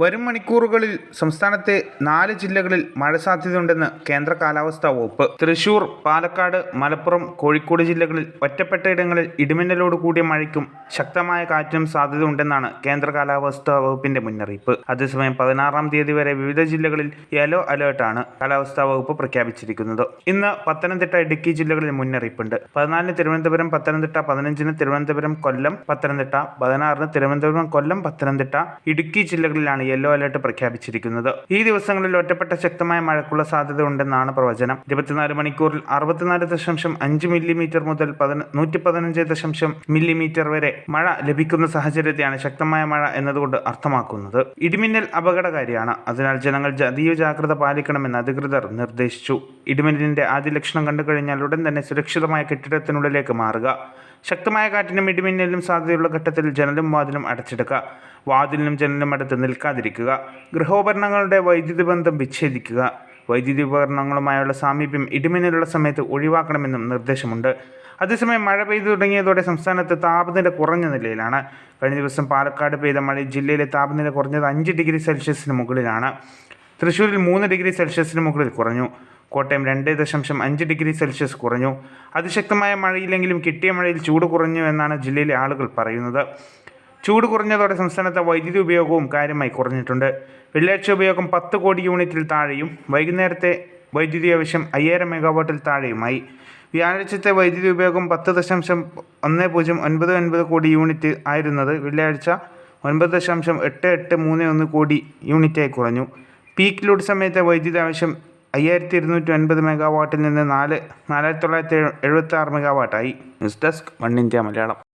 വരും മണിക്കൂറുകളിൽ സംസ്ഥാനത്തെ നാല് ജില്ലകളിൽ മഴ സാധ്യതയുണ്ടെന്ന് കേന്ദ്ര കാലാവസ്ഥാ വകുപ്പ്. തൃശൂർ പാലക്കാട് മലപ്പുറം കോഴിക്കോട് ജില്ലകളിൽ ഒറ്റപ്പെട്ടയിടങ്ങളിൽ ഇടിമിന്നലോട് കൂടിയ മഴയ്ക്കും ശക്തമായ കാറ്റിനും സാധ്യതയുണ്ടെന്നാണ് കേന്ദ്ര കാലാവസ്ഥാ വകുപ്പിന്റെ മുന്നറിയിപ്പ്. അതേസമയം പതിനാറാം തീയതി വരെ വിവിധ ജില്ലകളിൽ യെല്ലോ അലേർട്ടാണ് കാലാവസ്ഥാ വകുപ്പ് പ്രഖ്യാപിച്ചിരിക്കുന്നത്. ഇന്ന് പത്തനംതിട്ട ഇടുക്കി ജില്ലകളിൽ മുന്നറിയിപ്പുണ്ട്. പതിനാലിന് തിരുവനന്തപുരം പത്തനംതിട്ട പതിനഞ്ചിന് തിരുവനന്തപുരം കൊല്ലം പത്തനംതിട്ട പതിനാറിന് തിരുവനന്തപുരം കൊല്ലം പത്തനംതിട്ട ഇടുക്കി ജില്ലകളിലാണ് യെല്ലോ അലർട്ട് പ്രഖ്യാപിച്ചിരിക്കുന്നത്. ഈ ദിവസങ്ങളിൽ ഒറ്റപ്പെട്ട ശക്തമായ മഴയ്ക്കുള്ള സാധ്യത ഉണ്ടെന്നാണ് പ്രവചനം. ഇരുപത്തിനാല് മണിക്കൂറിൽ അറുപത്തിനാല് ദശാംശം അഞ്ച് മില്ലിമീറ്റർ മുതൽ നൂറ്റി പതിനഞ്ച് ദശാംശം മില്ലിമീറ്റർ വരെ മഴ ലഭിക്കുന്ന സാഹചര്യത്തെയാണ് ശക്തമായ മഴ എന്നതുകൊണ്ട് അർത്ഥമാക്കുന്നത്. ഇടിമിന്നൽ അപകടകാരിയാണ്. അതിനാൽ ജനങ്ങൾ അതീവ ജാഗ്രത പാലിക്കണമെന്ന് അധികൃതർ നിർദ്ദേശിച്ചു. ഇടിമിന്നലിന്റെ ആദ്യ ലക്ഷണം കണ്ടു കഴിഞ്ഞാൽ ഉടൻ തന്നെ സുരക്ഷിതമായ കെട്ടിടത്തിനുള്ളിലേക്ക് മാറുക. ശക്തമായ കാറ്റിനും ഇടിമിന്നലിനും സാധ്യതയുള്ള ഘട്ടത്തിൽ ജനലും വാതിലും അടച്ചെടുക്കുക വാതിലിനും ജനലും അടുത്ത് നിൽക്കാതിരിക്കുക ഗൃഹോപകരണങ്ങളുടെ വൈദ്യുതി ബന്ധം വിച്ഛേദിക്കുക. വൈദ്യുതി ഉപകരണങ്ങളുമായുള്ള സാമീപ്യം ഇടിമിന്നലുള്ള സമയത്ത് ഒഴിവാക്കണമെന്നും നിർദ്ദേശമുണ്ട്. അതേസമയം മഴ പെയ്തു തുടങ്ങിയതോടെ സംസ്ഥാനത്ത് താപനില കുറഞ്ഞ നിലയിലാണ്. കഴിഞ്ഞ ദിവസം പാലക്കാട് പെയ്ത മഴ ജില്ലയിലെ താപനില കുറഞ്ഞത് അഞ്ച് ഡിഗ്രി സെൽഷ്യസിന് മുകളിലാണ്. തൃശ്ശൂരിൽ മൂന്ന് ഡിഗ്രി സെൽഷ്യസിന് മുകളിൽ കുറഞ്ഞു. കോട്ടയം രണ്ട് ദശാംശം അഞ്ച് ഡിഗ്രി സെൽഷ്യസ് കുറഞ്ഞു. അതിശക്തമായ മഴയില്ലെങ്കിലും കിട്ടിയ മഴയിൽ ചൂട് കുറഞ്ഞു എന്നാണ് ജില്ലയിലെ ആളുകൾ പറയുന്നത്. ചൂട് കുറഞ്ഞതോടെ സംസ്ഥാനത്തെ വൈദ്യുതി ഉപയോഗവും കാര്യമായി കുറഞ്ഞിട്ടുണ്ട്. വെള്ളിയാഴ്ച ഉപയോഗം പത്ത് കോടി യൂണിറ്റിൽ താഴെയും വൈകുന്നേരത്തെ വൈദ്യുതി ആവശ്യം അയ്യായിരം മെഗാവാട്ടിൽ താഴെയുമായി. വ്യാഴാഴ്ചത്തെ വൈദ്യുതി ഉപയോഗം പത്ത് ദശാംശം ഒന്ന് പൂജ്യം ഒൻപത് ഒൻപത് കോടി യൂണിറ്റ് ആയിരുന്നത് വെള്ളിയാഴ്ച ഒൻപത് ദശാംശം എട്ട് എട്ട് മൂന്ന് ഒന്ന് കോടി യൂണിറ്റായി കുറഞ്ഞു. പീക്ക് ലോഡ് സമയത്തെ വൈദ്യുതി ആവശ്യം അയ്യായിരത്തി ഇരുന്നൂറ്റി ഒൻപത് മെഗാവാട്ടിൽ നിന്ന് നാല് നാലായിരത്തി തൊള്ളായിരത്തി എഴുപത്തി ആറ് മെഗാവാട്ടായി. News desk one India Malayalam.